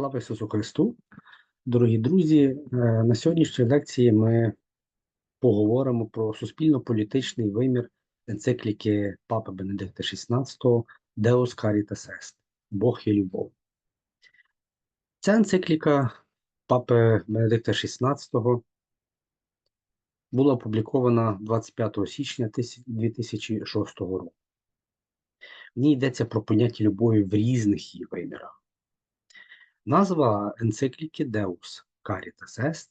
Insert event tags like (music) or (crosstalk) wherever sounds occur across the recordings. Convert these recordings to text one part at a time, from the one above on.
Слава Ісусу Христу! Дорогі друзі, е, на сьогоднішній лекції ми поговоримо про суспільно-політичний вимір енцикліки Папи Бенедикта XVI Deus Caritas Est Бог є любов. Ця енцикліка Папи Бенедикта XVI була опублікована 25 січня 2006 року. В ній йдеться про поняття любові в різних її вимірах. Назва енцикліки Deus Caritas Est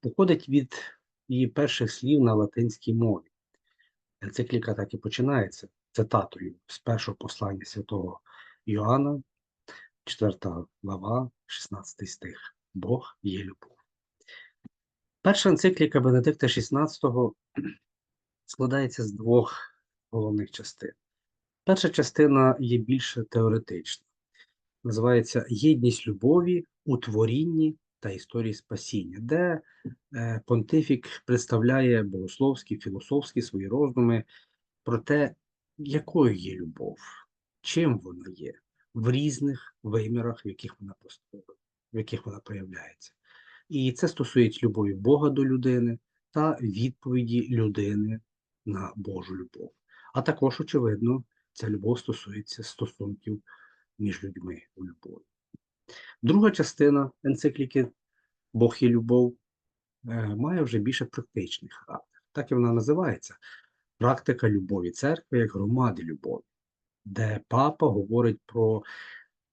походить від її перших слів на латинській мові. Енцикліка так і починається цитатою з першого послання святого Йоанна, 4 глава, 16 стих. Бог є любов. Перша енцикліка Бенедикта XVI складається з двох головних частин. Перша частина є більше теоретична називається Єдність любові у творінні та історії спасіння, де е, понтифік представляє богословські, філософські свої роздуми про те, якою є любов, чим вона є в різних вимірах, в яких вона в яких вона проявляється. І це стосується любові Бога до людини та відповіді людини на Божу любов. А також, очевидно, ця любов стосується стосунків між людьми у любові. Друга частина енцикліки Бог і любов е, має вже більше практичний характер. Так і вона називається практика любові церкви як громади любові, де папа говорить про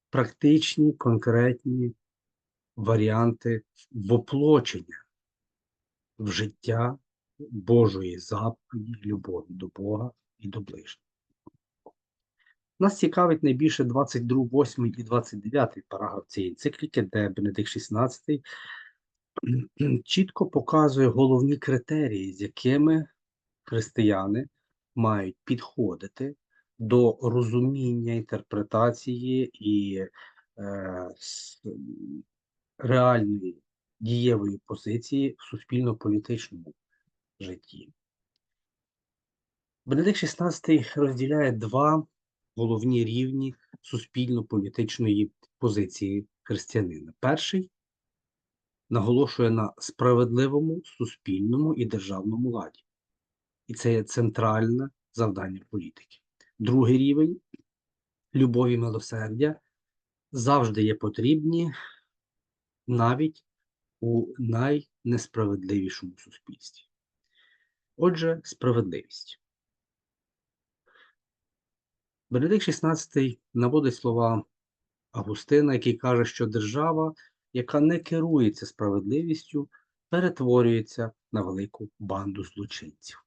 практичні конкретні варіанти воплочення в життя Божої заповіді, любові до Бога і до ближнього. Нас цікавить найбільше 22, 8 і 29 параграф цієї енцикліки, де Бенедикт XVI чітко показує головні критерії, з якими християни мають підходити до розуміння інтерпретації і е, реальної дієвої позиції в суспільно-політичному житті. Бенедикт XVI розділяє два головні рівні суспільно-політичної позиції християнина. Перший наголошує на справедливому суспільному і державному ладі. І це є центральне завдання політики. Другий рівень любові милосердя завжди є потрібні навіть у найнесправедливішому суспільстві. Отже, справедливість. Бенедикт XVI наводить слова Августина, який каже, що держава, яка не керується справедливістю, перетворюється на велику банду злочинців.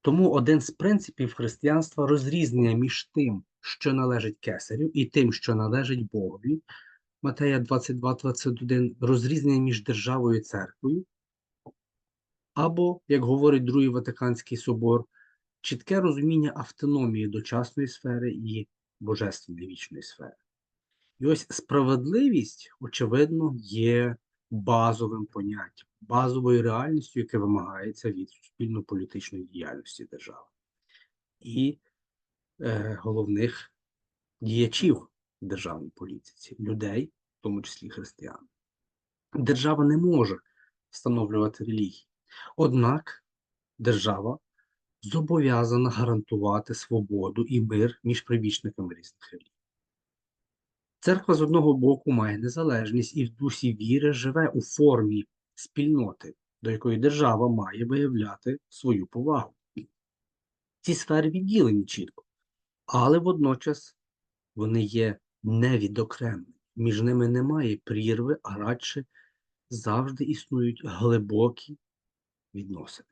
Тому один з принципів християнства розрізнення між тим, що належить кесарю, і тим, що належить Богові, Матея 22-21, розрізнення між державою і церквою, або, як говорить Другий Ватиканський собор, чітке розуміння автономії дочасної сфери і божественної вічної сфери. І ось справедливість, очевидно, є базовим поняттям, базовою реальністю, яке вимагається від суспільно-політичної діяльності держави і е, головних діячів в державній політиці, людей, в тому числі християн. Держава не може встановлювати релігії. Однак держава зобов'язана гарантувати свободу і мир між прибічниками різних релігій. Церква з одного боку має незалежність і в дусі віри живе у формі спільноти, до якої держава має виявляти свою повагу. Ці сфери відділені чітко, але водночас вони є невідокремлені. Між ними немає прірви, а радше завжди існують глибокі відносини.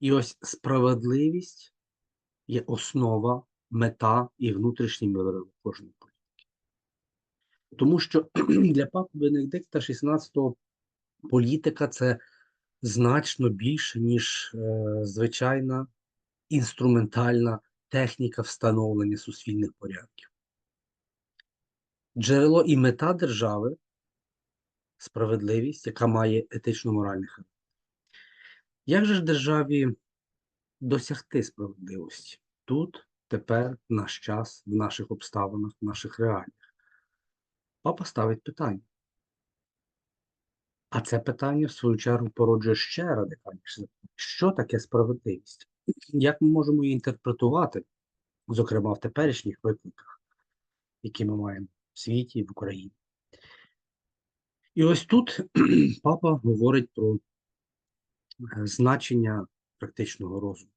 І ось справедливість є основа, мета і внутрішній мир кожної політики. Тому що (clears throat) для папи Бенедикта XVI політика це значно більше, ніж е, звичайна інструментальна техніка встановлення суспільних порядків. Джерело і мета держави справедливість, яка має етично-моральний характер. Як же ж державі досягти справедливості? Тут тепер в наш час, в наших обставинах, в наших реаліях. Папа ставить питання. А це питання, в свою чергу, породжує ще радикальніше. Що таке справедливість? Як ми можемо її інтерпретувати, зокрема в теперішніх викликах, які ми маємо в світі і в Україні? І ось тут (clears throat) папа говорить про значення практичного розуму,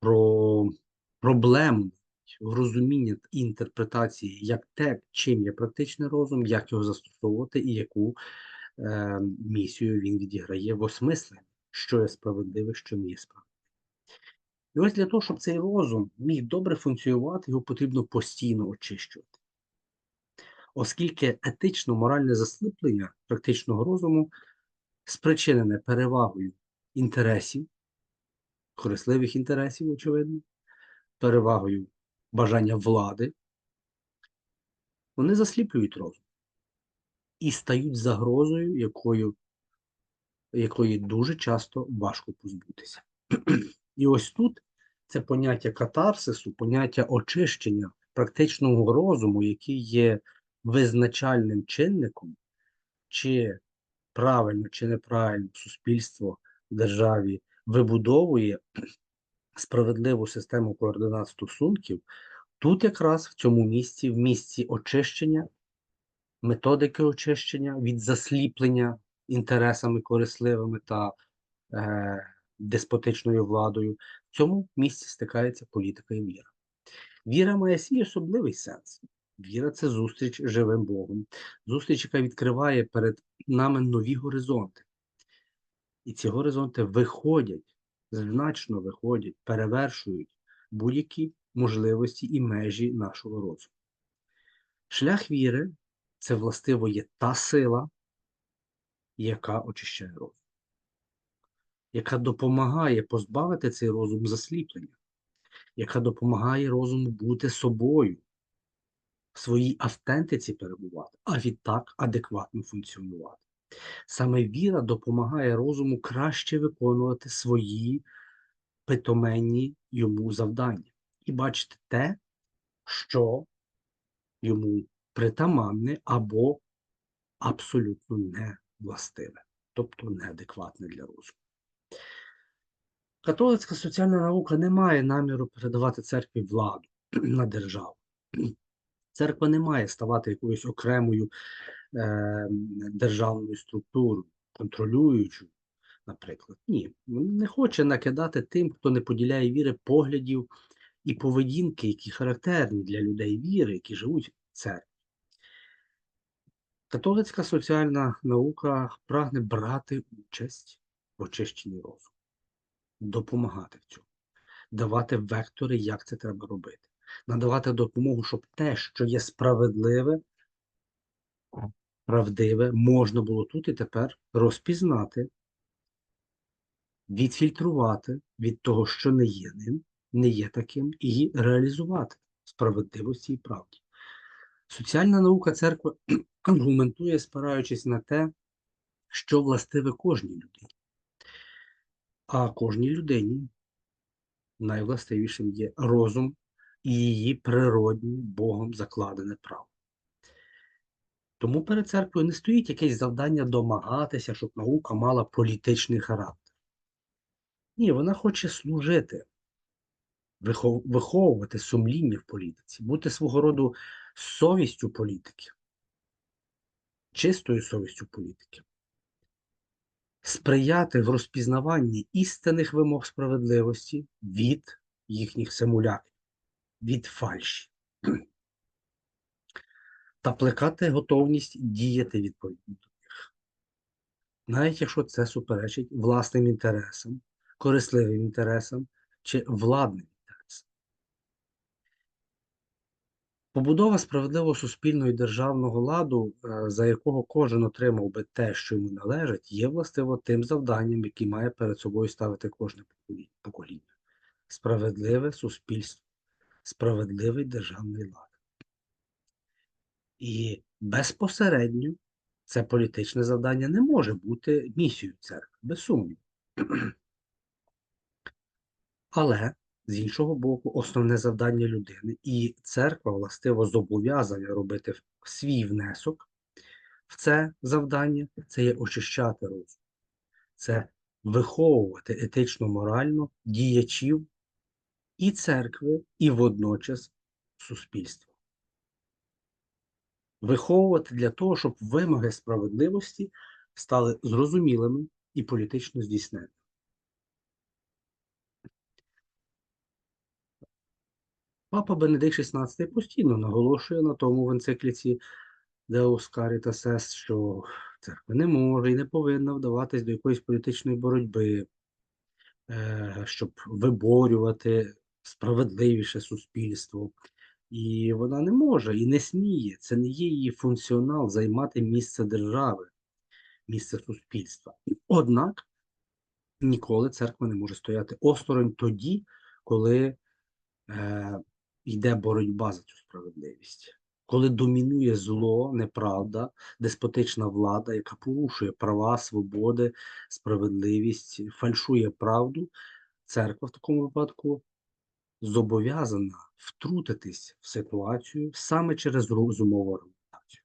про проблему в розумінні і інтерпретації, як те, чим є практичний розум, як його застосовувати і яку е, місію він відіграє в осмисленні, що є справедливе, що не є справедливе. І ось для того, щоб цей розум міг добре функціонувати, його потрібно постійно очищувати. Оскільки етично-моральне засліплення практичного розуму спричинене перевагою інтересів, корисливих інтересів, очевидно, перевагою бажання влади, вони засліплюють розум і стають загрозою, якою, якої дуже часто важко позбутися. І ось тут це поняття катарсису, поняття очищення практичного розуму, який є визначальним чинником, чи правильно, чи неправильно суспільство в державі вибудовує справедливу систему координат стосунків, тут якраз в цьому місці, в місці очищення, методики очищення від засліплення інтересами корисливими та е, деспотичною владою, в цьому місці стикається політика і віра. Віра має свій особливий сенс. Віра це зустріч з живим Богом, зустріч, яка відкриває перед нами нові горизонти. І ці горизонти виходять, значно виходять, перевершують будь-які можливості і межі нашого розуму. Шлях віри це властиво є та сила, яка очищає розум, яка допомагає позбавити цей розум засліплення, яка допомагає розуму бути собою, в своїй автентиці перебувати, а відтак адекватно функціонувати. Саме віра допомагає розуму краще виконувати свої питоменні йому завдання і бачити те, що йому притаманне або абсолютно не властиве, тобто неадекватне для розуму. Католицька соціальна наука не має наміру передавати церкві владу (clears throat) на державу. Церква не має ставати якоюсь окремою е, державною структурою, контролюючою, наприклад. Ні, не хоче накидати тим, хто не поділяє віри поглядів і поведінки, які характерні для людей віри, які живуть в церкві. Католицька соціальна наука прагне брати участь в очищенні розуму, допомагати в цьому, давати вектори, як це треба робити надавати допомогу, щоб те, що є справедливе, правдиве, можна було тут і тепер розпізнати, відфільтрувати від того, що не є ним, не є таким, і реалізувати справедливості і правді. Соціальна наука церкви аргументує, спираючись на те, що властиве кожній людині. А кожній людині найвластивішим є розум і її природні Богом закладене право. Тому перед церквою не стоїть якесь завдання домагатися, щоб наука мала політичний характер. Ні, вона хоче служити, виховувати сумління в політиці, бути свого роду совістю політики, чистою совістю політики, сприяти в розпізнаванні істинних вимог справедливості від їхніх симуляків від фальші (clears throat) та плекати готовність діяти відповідно до них. Навіть якщо це суперечить власним інтересам, корисливим інтересам чи владним інтересам. Побудова справедливого суспільного і державного ладу, е, за якого кожен отримав би те, що йому належить, є властиво тим завданням, яке має перед собою ставити кожне покоління. Справедливе суспільство справедливий державний лад. І безпосередньо це політичне завдання не може бути місією церкви, без сумніву. (clears throat) Але З іншого боку, основне завдання людини, і церква властиво зобов'язана робити свій внесок в це завдання це є очищати розум, це виховувати етично-морально діячів і церкви, і водночас суспільства. Виховувати для того, щоб вимоги справедливості стали зрозумілими і політично здійсненими. Папа Бенедикт XVI постійно наголошує на тому в енцикліці Deus Caritas Est, що церква не може і не повинна вдаватись до якоїсь політичної боротьби, е, щоб виборювати справедливіше суспільство. І вона не може і не сміє. Це не є її функціонал займати місце держави, місце суспільства. Однак ніколи церква не може стояти осторонь тоді, коли е, йде боротьба за цю справедливість коли домінує зло, неправда, деспотична влада, яка порушує права, свободи, справедливість, фальшує правду, церква в такому випадку зобов'язана втрутитись в ситуацію саме через розумову аргументацію,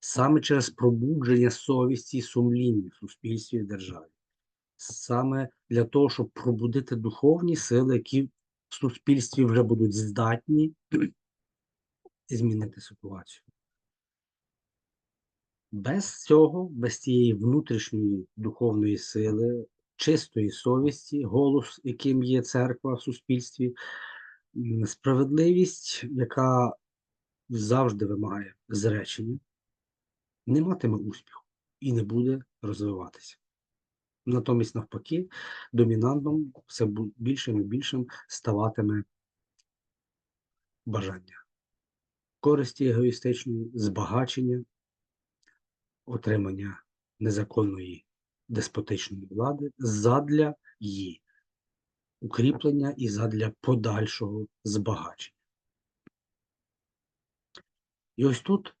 саме через пробудження совісті і сумління в суспільстві і державі, саме для того, щоб пробудити духовні сили, які в суспільстві вже будуть здатні (clears throat) змінити ситуацію. Без цього, без цієї внутрішньої духовної сили, чистої совісті, голос, яким є церква в суспільстві, справедливість, яка завжди вимагає зречення, не матиме успіху і не буде розвиватися. Натомість, навпаки, домінантом все більшим і більшим ставатиме бажання користі егоїстичної, збагачення, отримання незаконної деспотичної влади задля її укріплення і задля подальшого збагачення. І ось тут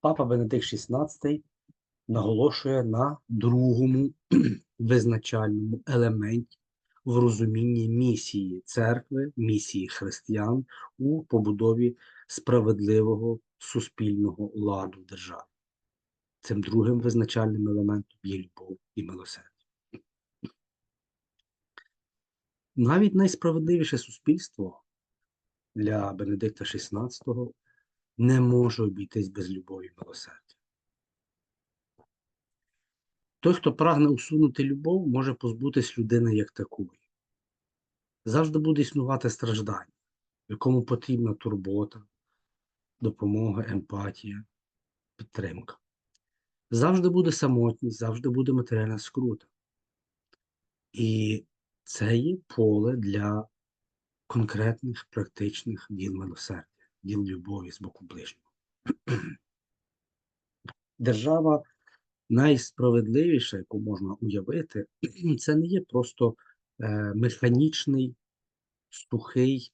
папа Бенедикт XVI наголошує на другому (clears throat) визначальному елементі в розумінні місії церкви, місії християн у побудові справедливого суспільного ладу держави. Цим другим визначальним елементом є любов і милосердя. Навіть найсправедливіше суспільство для Бенедикта XVI не може обійтись без любові і милосердя. Той, хто прагне усунути любов, може позбутись людини як такої. Завжди буде існувати страждання, якому потрібна турбота, допомога, емпатія, підтримка. Завжди буде самотність, завжди буде матеріальна скрута. І це є поле для конкретних практичних діл милосердя, діл любові з боку ближнього. Держава найсправедливіша, яку можна уявити, (clears throat) це не є просто е, механічний, сухий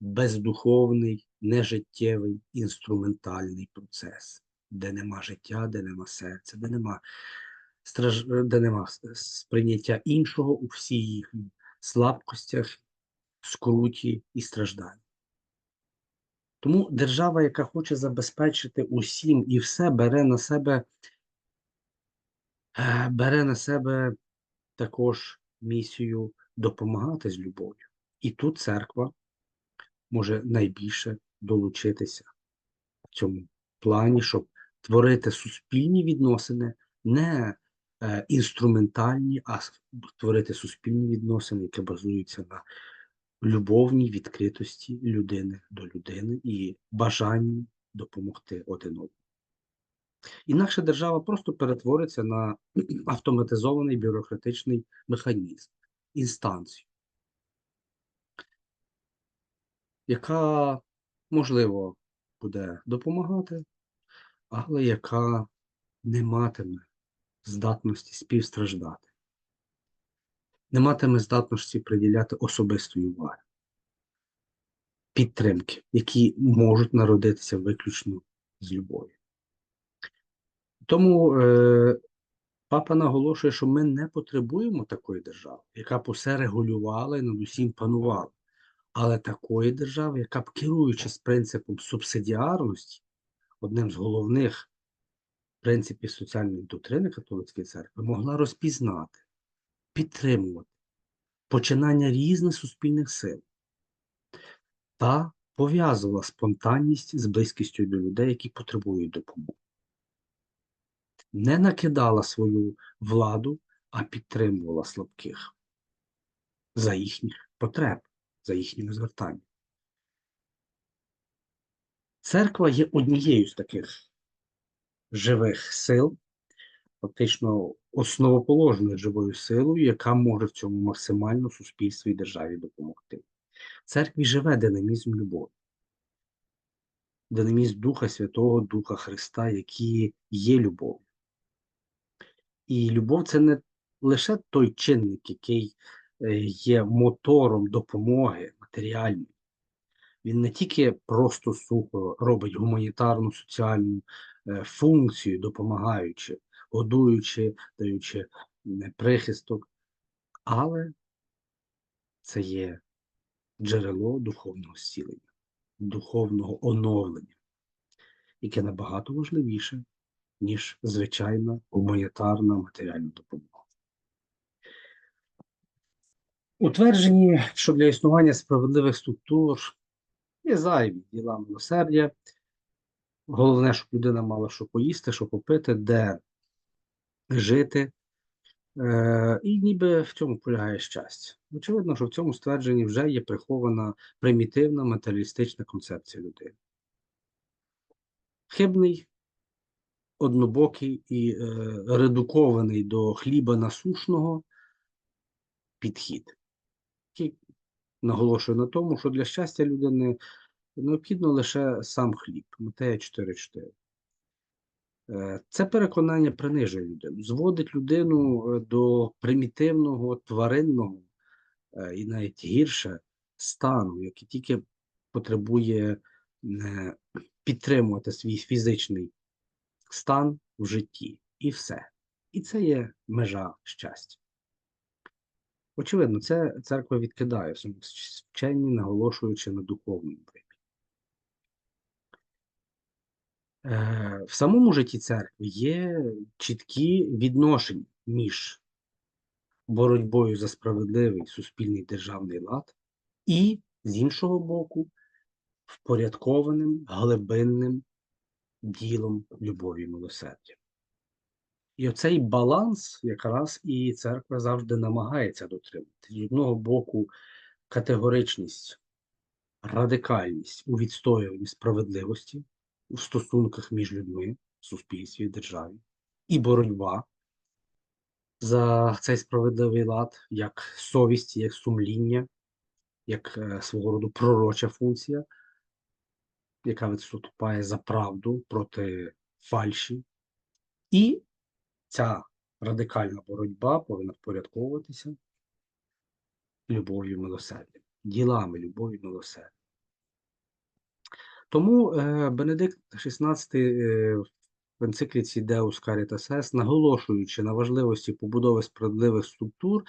бездуховний, нежиттєвий інструментальний процес, де нема життя, де нема серця, де нема страж... де нема сприйняття іншого у всіх їхніх слабкостях, скруті і стражданні. Тому держава, яка хоче забезпечити усім і все, бере на себе е, бере на себе також місію допомагати з любов'ю. І тут церква може найбільше долучитися в цьому плані, щоб творити суспільні відносини, не е, інструментальні, а створити суспільні відносини, які базуються на любовній відкритості людини до людини і бажанні допомогти один одному. Інакше держава просто перетвориться на (clears throat) автоматизований бюрократичний механізм, інстанцію, яка, можливо, буде допомагати, але яка не матиме здатності співстраждати, не матиме здатності приділяти особистої уваги, підтримки, які можуть народитися виключно з любові. Тому е, Папа наголошує, що ми не потребуємо такої держави, яка б усе регулювала і над усім панувала, але такої держави, яка б керуючись принципом субсидіарності, одним з головних принципів соціальної доктрини католицької церкви, могла розпізнати, підтримувати починання різних суспільних сил та пов'язувала спонтанність з близькістю до людей, які потребують допомоги. Не накидала свою владу, а підтримувала слабких за їхніх потреб, за їхніми звертаннями. Церква є однією з таких живих сил, фактично основоположною живою силою, яка може в цьому максимально суспільству і державі допомогти. Церкві живе динамізм любові, динамізм Духа Святого, Духа Христа, який є любов'ю. І любов це не лише той чинник, який е, є мотором допомоги матеріальної. Він не тільки просто сухо робить гуманітарну соціальну функцію, допомагаючи, годуючи, даючи прихисток, але це є джерело духовного зцілення, духовного оновлення, яке набагато важливіше, ніж звичайна гуманітарна матеріальна допомога. Утверджені, що для існування справедливих структур є зайві діла милосердя. Головне, щоб людина мала що поїсти, що попити, де жити. Е, і ніби в цьому полягає щастя. Очевидно, що в цьому ствердженні вже є прихована примітивна матеріалістична концепція людини. Хибний, однобокий і е, редукований до хліба насушного підхід, який наголошує на тому, що для щастя людини необхідно лише сам хліб. Матея 4.4. Е, Це переконання принижує людину, зводить людину е, до примітивного, тваринного е, і навіть гірше стану, який тільки потребує підтримувати свій фізичний стан в житті. І все. І це є межа щастя. Очевидно, це церква відкидає в своєму вченні, наголошуючи на духовному вимірі. Е, В самому житті церкви є чіткі відношення між боротьбою за справедливий суспільний державний лад і, з іншого боку, впорядкованим глибинним ділом любові і милосердя. І оцей баланс якраз і церква завжди намагається дотримати. З одного боку, категоричність, радикальність у відстоюванні справедливості у стосунках між людьми, в суспільстві і державі, і боротьба за цей справедливий лад, як совість, як сумління, як е, свого роду пророча функція, яка виступає за правду проти фальші. І ця радикальна боротьба повинна впорядковуватися любов'ю і милосердям, ділами любові милосердя. Тому е, Бенедикт XVI е, в енцикліці Deus Caritas Est, наголошуючи на важливості побудови справедливих структур,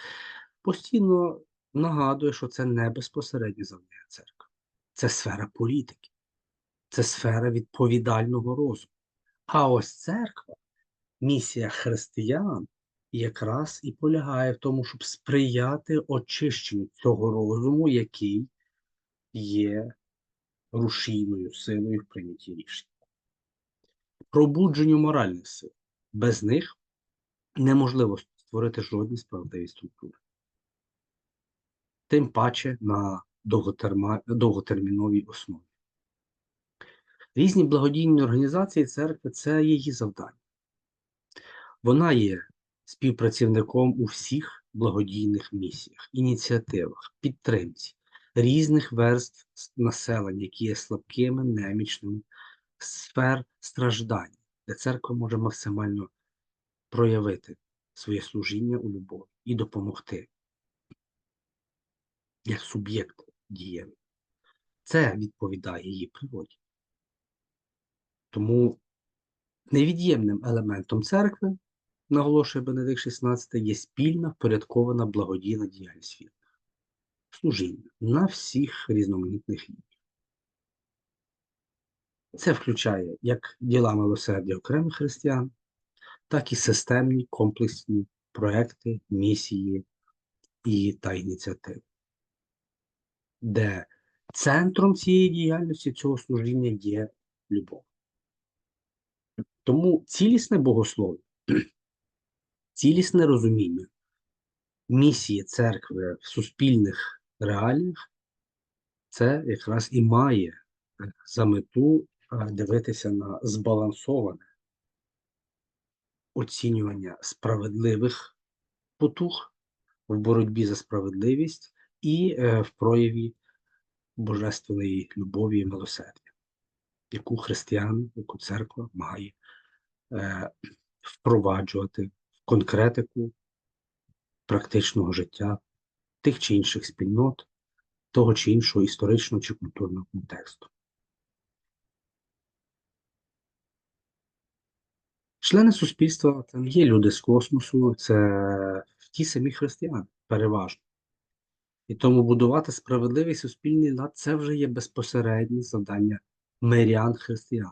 постійно нагадує, що це не безпосереднє завдання церкви. Це сфера політики, це сфера відповідального розуму. А ось церква, місія християн, якраз і полягає в тому, щоб сприяти очищенню цього розуму, який є рушійною силою в прийнятті рішень. Пробудженню моральних сил. Без них неможливо створити жодні справедливі структури. Тим паче на довготерміновій основі. Різні благодійні організації церкви це її завдання. Вона є співпрацівником у всіх благодійних місіях, ініціативах, підтримці різних верств населення, які є слабкими, немічними, сфер страждань, де церква може максимально проявити своє служіння у любові і допомогти як суб'єкт дієвий. Це відповідає її природі. Тому невід'ємним елементом церкви наголошує Бенедикт XVI, є спільна впорядкована благодійна діяльність вірних. Служіння на всіх різноманітних рівнях. Це включає як діла милосердя окремих християн, так і системні комплексні проекти, місії і та ініціативи, де центром цієї діяльності цього служіння є любов. Тому цілісне богослов'я, цілісне розуміння місії церкви в суспільних реаліях, це якраз і має за мету е, дивитися на збалансоване оцінювання справедливих потуг в боротьбі за справедливість і е, в прояві божественної любові і милосердя, яку християни, яку церква має е, впроваджувати в конкретику практичного життя тих чи інших спільнот, того чи іншого історичного чи культурного контексту. Члени суспільства це не є люди з космосу, це ті самі християни, переважно. І тому будувати справедливий суспільний лад це вже є безпосереднє завдання мирян християн,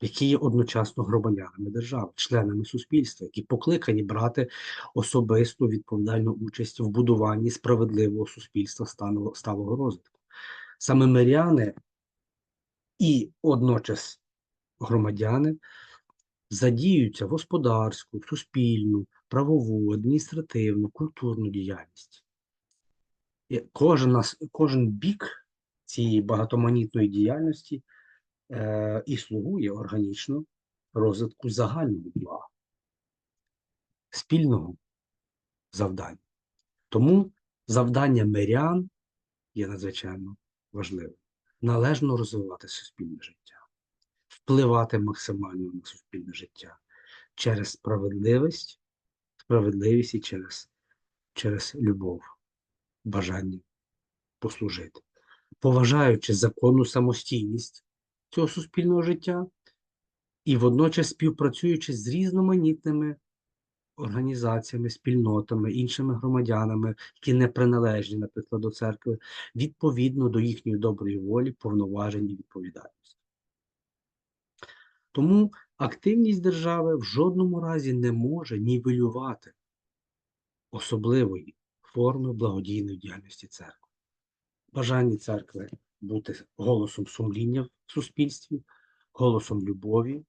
які є одночасно громадянами держави, членами суспільства, які покликані брати особисту відповідальну участь в будуванні справедливого суспільства сталого розвитку. Саме миряни і одночас громадяни задіюються в господарську, суспільну, правову, адміністративну, культурну діяльність. І Кожен, кожен бік цієї багатоманітної діяльності е, і слугує органічно розвитку загального блага, спільного завдання. Тому завдання мирян є надзвичайно важливим. Належно розвивати суспільне життя, впливати максимально на суспільне життя через справедливість, справедливість і через, через любов, бажання послужити, поважаючи законну самостійність цього суспільного життя і водночас співпрацюючи з різноманітними організаціями, спільнотами, іншими громадянами, які не приналежні, наприклад, до церкви, відповідно до їхньої доброї волі, повноважень і відповідальності. Тому активність держави в жодному разі не може нівелювати особливої форми благодійної діяльності церкви. Бажання церкви бути голосом сумління в суспільстві, голосом любові,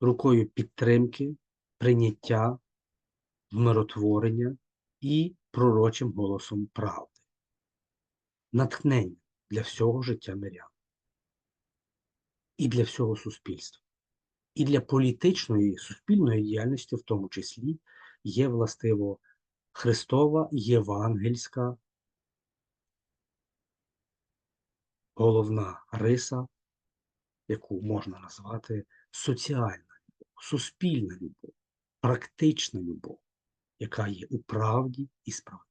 рукою підтримки, прийняття, вмиротворення і пророчим голосом правди, натхнення для всього життя мирян і для всього суспільства. І для політичної суспільної діяльності, в тому числі, є властиво Христова євангельська головна риса, яку можна назвати соціальна любов, суспільна любов, практична любов, яка є у правді і справді.